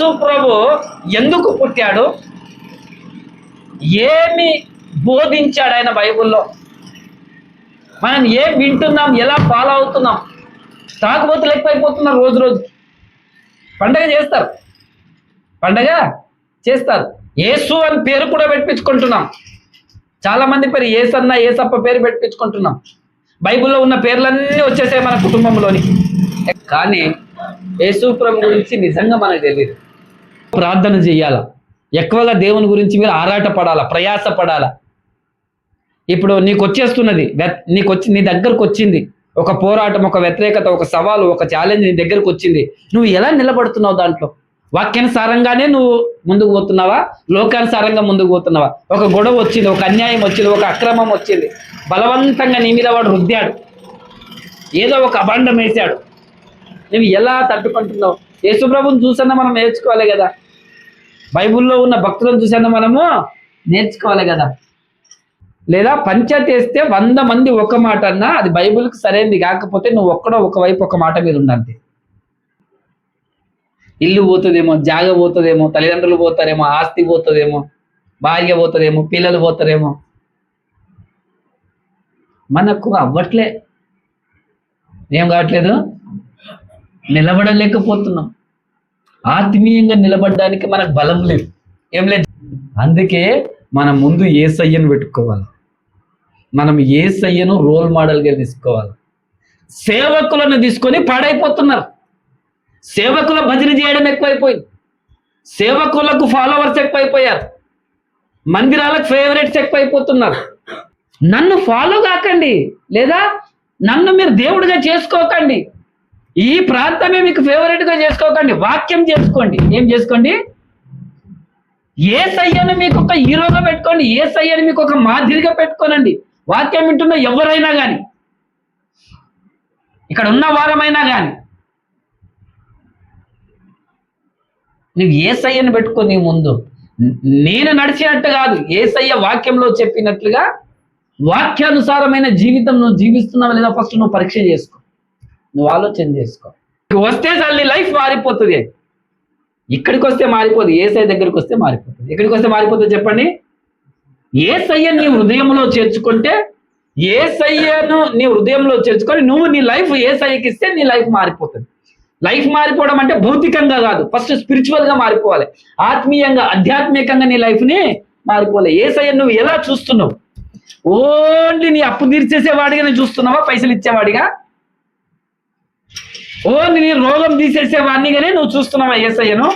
యేసు ప్రభు ఎందుకు పుట్టాడు? ఏమి బోధించాడు ఆయన బైబిల్లో? మనం ఏం వింటున్నాం? ఎలా ఫాలో అవుతున్నాం? తాగుబోతులు ఎక్కువైపోతున్నారు రోజు రోజు. పండగ చేస్తారు. పండగ చేస్తారు. యేసు అని పేరు కూడా పెట్టించుకుంటున్నాం చాలా మంది పేరు ఏసన్న ఏసప్ప పేరు పెట్టించుకుంటున్నాం బైబిల్లో ఉన్న పేర్లన్నీ వచ్చేసాయి మన కుటుంబంలోని. కానీ యేసుప్రం గురించి నిజంగా మనకు తెలియదు ప్రార్థన చేయాలా? ఎక్కువగా దేవుని గురించి మీరు ఆరాట పడాలా ప్రయాస పడాలా ఇప్పుడు నీకు వచ్చేస్తున్నది నీకు వచ్చి నీ దగ్గరకు వచ్చింది ఒక పోరాటం ఒక వ్యతిరేకత ఒక సవాలు ఒక ఛాలెంజ్ నీ దగ్గరకు వచ్చింది నువ్వు ఎలా నిలబడుతున్నావు దాంట్లో? వాక్యానుసారంగానే నువ్వు ముందుకు పోతున్నావా? లోకానుసారంగా ముందుకు పోతున్నావా? ఒక గొడవ వచ్చింది ఒక అన్యాయం వచ్చింది ఒక అక్రమం వచ్చింది. బలవంతంగా నీ మీద వాడు రుద్దాడు. ఏదో ఒక అభాండం వేశాడు. నువ్వు ఎలా తట్టుకుంటున్నావు? యేసుప్రభుని చూసన్నా మనం నేర్చుకోవాలి కదా. బైబిల్లో ఉన్న భక్తులను చూసాను మనము నేర్చుకోవాలి కదా. లేదా పంచాయతీ వేస్తే వంద మంది ఒక మాట అన్నా అది బైబిల్కి సరైనది కాకపోతే నువ్వు ఒక్కడో ఒకవైపు ఒక మాట మీద ఉండంతే ఇల్లు పోతుందేమో జాగ పోతుందేమో తల్లిదండ్రులు పోతారేమో ఆస్తి పోతుందేమో భార్య పోతుందేమో పిల్లలు పోతారేమో. మనకు అవ్వట్లే. ఏం కావట్లేదు? నిలబడలేకపోతున్నాం. ఆత్మీయంగా నిలబడడానికి మనకు బలం లేదు. ఏం లేదు. అందుకే మనం ముందు ఏ సయ్యను పెట్టుకోవాలి. మనం ఏ సయ్యను రోల్ మోడల్గా తీసుకోవాలి. సేవకులను తీసుకొని పాడైపోతున్నారు. సేవకుల భజన చేయడం ఎక్కువైపోయింది. సేవకులకు ఫాలోవర్స్ ఎక్కువైపోయారు. మందిరాలకు ఫేవరెట్స్ ఎక్కువైపోతున్నారు. నన్ను ఫాలో కాకండి. లేదా నన్ను మీరు దేవుడిగా చేసుకోకండి. ఈ ప్రాంతమే మీకు ఫేవరెట్గా చేసుకోకండి వాక్యం చేసుకోండి. ఏం చేసుకోండి? ఏ సయ్యను మీకు ఒక హీరోగా పెట్టుకోండి ఏ సయ్యను మీకు ఒక మాదిరిగా పెట్టుకోనండి. వాక్యం వింటున్న ఎవరైనా కానీ ఇక్కడ ఉన్న వారమైనా కానీ నువ్వు ఏ సయ్యను పెట్టుకో నీ ముందు నేను నడిచినట్టు కాదు ఏ సయ్య వాక్యంలో చెప్పినట్లుగా వాక్యానుసారమైన జీవితం నువ్వు జీవిస్తున్నావా లేదా ఫస్ట్ నువ్వు పరీక్ష చేసుకో. నువ్వు ఆలోచన చేసుకో. వస్తే చాలు నీ లైఫ్ మారిపోతుంది. ఇక్కడికి వస్తే మారిపోదు ఏ సై దగ్గరికి వస్తే మారిపోతుంది. ఎక్కడికి వస్తే మారిపోతుంది చెప్పండి? ఏ నీ హృదయంలో చేర్చుకుంటే ఏ నీ హృదయంలో చేర్చుకొని నువ్వు నీ లైఫ్ ఏ ఇస్తే నీ లైఫ్ మారిపోతుంది. లైఫ్ మారిపోవడం అంటే భౌతికంగా కాదు ఫస్ట్ స్పిరిచువల్గా మారిపోవాలి. ఆత్మీయంగా ఆధ్యాత్మికంగా నీ లైఫ్ని మారిపోవాలి. ఏ నువ్వు ఎలా చూస్తున్నావు? ఓన్లీ నీ అప్పు తీర్చేసేవాడిగా నువ్వు చూస్తున్నావా? పైసలు ఇచ్చేవాడిగా? ఓ నీ రోగం తీసేసేవాడినిగానే నువ్వు చూస్తున్నావా ఏసయ్యను?